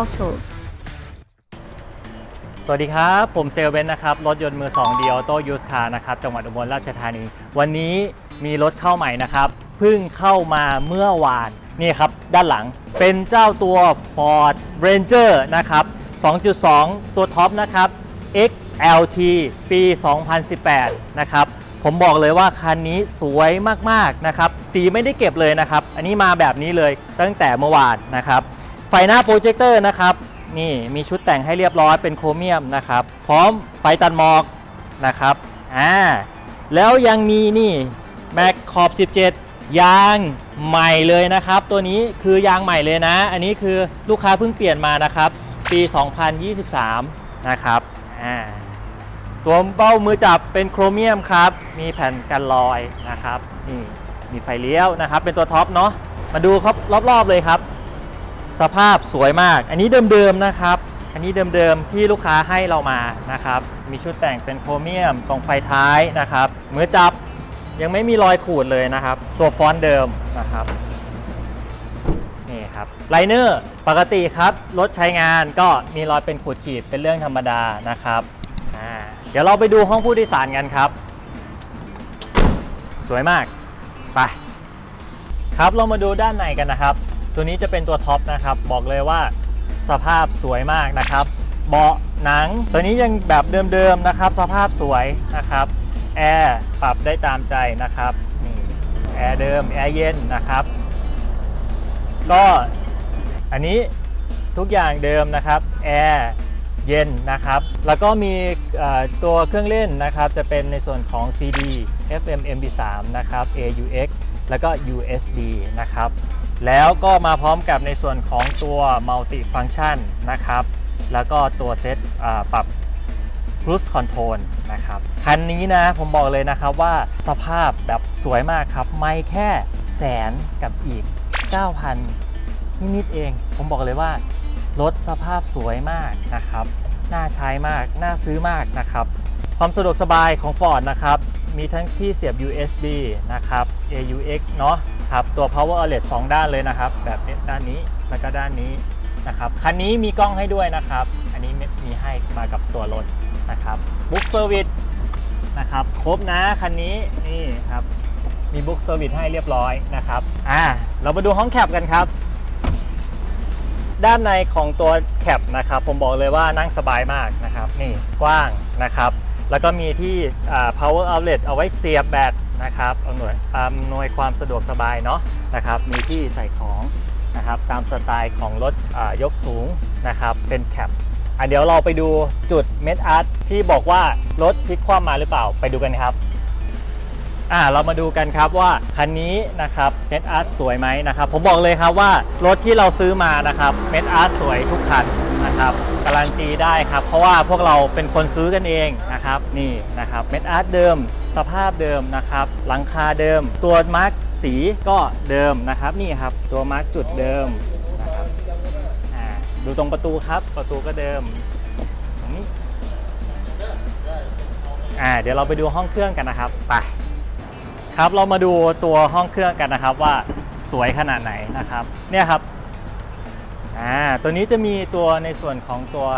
Auto สวัสดีครับ ผมเซลเบนนะครับ รถยนต์มือ2ดีออโต้ยูสคานะครับ จังหวัดอุบลราชธานี วันนี้มีรถเข้าใหม่นะครับ เพิ่งเข้ามาเมื่อวาน นี่ครับ ด้านหลังเป็นเจ้าตัว Ford Ranger นะครับ 2.2 ตัวท็อปนะครับ XLT ปี 2018 นะครับผมบอกเลยว่าคันนี้สวยมากๆนะครับ สีไม่ได้เก็บเลยนะครับ อันนี้มาแบบนี้เลยตั้งแต่เมื่อวานนะครับ ไฟหน้าโปรเจคเตอร์นะครับนี่มีชุดแต่งให้เรียบร้อยเป็นโครเมียมนะครับพร้อมไฟตัดหมอกนะครับอ่าแล้วยังมีนี่แม็กขอบ 17 ยางใหม่เลยนะครับ ตัวนี้คือยางใหม่เลยนะ อันนี้คือลูกค้าเพิ่งเปลี่ยนมานะครับ ปี 2023 นะครับอ่าตัวเบ้ามือจับเป็นโครเมียมครับ มีแผ่นกันรอยนะครับนี่มีไฟเลี้ยวนะครับ เป็นตัวท็อปเนาะมาดูครับรอบๆเลยครับ สภาพสวยมาก อันนี้เดิมๆนะครับ อันนี้เดิมๆที่ลูกค้าให้เรามานะครับ มีชุดแต่งเป็นโครเมียมตรงไฟท้ายนะครับมือจับยังไม่มีรอยขูดเลยนะครับ ตัวฟอนต์เดิมนะครับนี่ครับไลเนอร์ปกติครับรถใช้งานก็มีรอยเป็นขูดขีดเป็นเรื่องธรรมดานะครับเดี๋ยวเราไปดูห้องผู้โดยสารกันครับ สวยมากไปครับเรามาดูด้านในกันนะครับ ตัวนี้จะเป็นตัวท็อปนะครับ บอกเลยว่าสภาพสวยมากนะครับ เบาะหนัง ตัวนี้ยังแบบเดิมๆนะครับ สภาพสวยนะครับ แอร์ปรับได้ตามใจนะครับนี่แอร์เดิม แอร์เย็นนะครับ ก็อันนี้ทุกอย่างเดิมนะครับ แอร์เย็นนะครับ แล้วก็มีตัวเครื่องเล่นนะครับ จะเป็นในส่วนของ CD FM MP3 นะครับ AUX แล้วก็ USB นะครับ แล้วก็มาพร้อมกับในส่วนของตัว Multi Function นะครับ แล้วก็ตัวเซตปรับ Cruise Control นะครับ คันนี้นะผมบอกเลยนะครับว่าสภาพแบบสวยมากครับ ไม่แค่แสนกับอีก 9,000นิดๆเอง ผมบอกเลยว่ารถสภาพสวยมากนะครับ น่าใช้มาก น่าซื้อมากนะครับ ความสะดวกสบายของ Ford นะครับ มีทั้งที่เสียบ USB นะครับ AUX เนาะ ครับตัว Power Outlet 2 ด้านเลยนะครับ แบบด้านนี้แล้วก็ด้านนี้นะครับคันนี้มีกล้องให้ด้วยนะครับ อันนี้มีให้มากับตัวรถนะครับ Book Service นะครับครบนะคันนี้นี่ครับมี Book Service ให้เรียบร้อยนะครับอ่าเรามาดูห้องแคปกันครับ ด้านในของตัวแคปนะครับ ผมบอกเลยว่านั่งสบายมากนะครับ นี่กว้างนะครับ แล้วก็มีที่ power outlet เอาไว้เสียบแบต นะครับอำนวยอำนวยความสะดวกสบายเนาะนะครับมีที่ใส่ของนะครับตามสไตล์ของรถยกสูงนะครับเป็นแคปอะเดี๋ยวเราไปดูจุดเมดอาร์ตที่บอกว่ารถพลิกคว่ำมาหรือเปล่าไปดูกันครับอ่าเรามาดูกันครับว่าคันนี้นะครับเมดอาร์ตสวยไหมนะครับผมบอกเลยครับว่ารถที่เราซื้อมานะครับเมดอาร์ตสวยทุกคันนะครับการันตีได้ครับเพราะว่าพวกเราเป็นคนซื้อกันเองนะครับนี่นะครับเมดอาร์ตเดิม สภาพเดิมนะครับ หลังคาเดิม ตัวมาร์กสีก็เดิมนะครับนี่ครับ ตัวมาร์กจุดเดิมนะครับดูตรงประตูครับประตูก็เดิมตรงนี้อ่าเดี๋ยวเราไปดูห้องเครื่องกันนะครับไปครับเรามาดูตัวห้องเครื่องกันนะครับว่าสวยขนาดไหนนะครับเนี่ยครับอ่าตัวนี้จะมีตัวในส่วนของตัว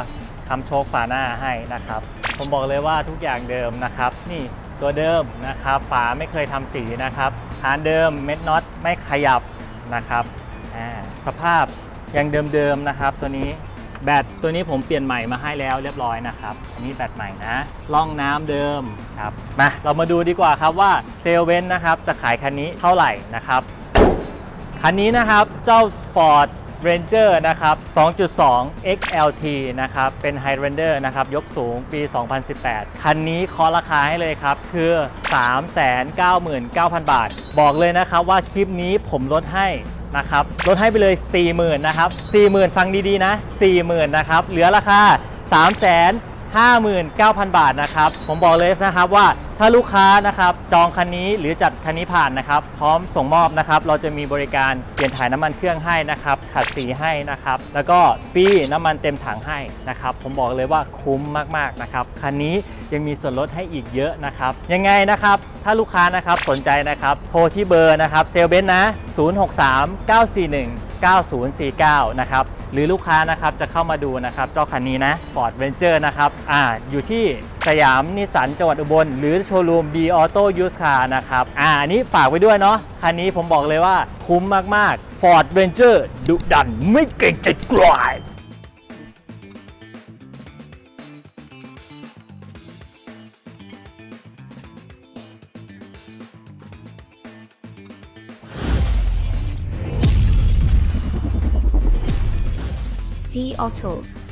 คำโชว์ฝาหน้าให้นะครับ ผมบอกเลยว่าทุกอย่างเดิมนะครับ นี่ ตัวเดิมนะครับ ฝาไม่เคยทำสีนะครับฐานเดิมเม็ดน็อตไม่ขยับนะครับสภาพยังเดิมๆนะครับ ตัวนี้แบตตัวนี้ผมเปลี่ยนใหม่มาให้แล้วเรียบร้อยนะครับอันนี้แบตใหม่นะล่องน้ำเดิมครับมาเรามาดูดีกว่าครับว่าเซลเว่นนะครับจะขายคันนี้เท่าไหร่นะครับคันนี้นะครับเจ้า Ford Ranger นะครับ 2.2 XLT นะครับ เป็น Highlander นะครับ ยกสูงปี 2018 คันนี้คอราคาให้เลยครับ คือ 399,000 บาท บอกเลยนะครับว่าคลิปนี้ผมลดให้นะครับลดให้ไปเลย 40,000นะครับ40,000 ฟังดีๆ นะ 40,000นะครับ เหลือราคา 3 59,000 บาทนะครับ ผมบอกเลยนะครับว่า ถ้าลูกค้านะครับจองคันนี้หรือจัดคันนี้ผ่านนะครับ พร้อมส่งมอบนะครับ เราจะมีบริการเปลี่ยนถ่ายน้ำมันเครื่องให้นะครับ ขัดสีให้นะครับ แล้วก็ฟรีน้ำมันเต็มถังให้นะครับ ผมบอกเลยว่าคุ้มมากๆนะครับคันนี้ยังมีส่วนลดให้อีกเยอะนะครับ ยังไงนะครับ ถ้าลูกค้านะครับสนใจนะครับโทรที่เบอร์นะครับเซลเบนนะ 063 941 9049 นะครับ หรือลูกค้านะครับจะเข้ามาดูนะครับ เจ้าคันนี้นะ Ford Venture นะครับ อ่า อยู่ที่สยามนิสสันจังหวัดอุบล หรือโชว์รูม B Auto Used Car นะครับ อ่า อันนี้ฝากไว้ด้วยเนาะ คันนี้ผมบอกเลยว่าคุ้มมาก ๆ Ford Venture ดุดันไม่เก่งใจใคร G Auto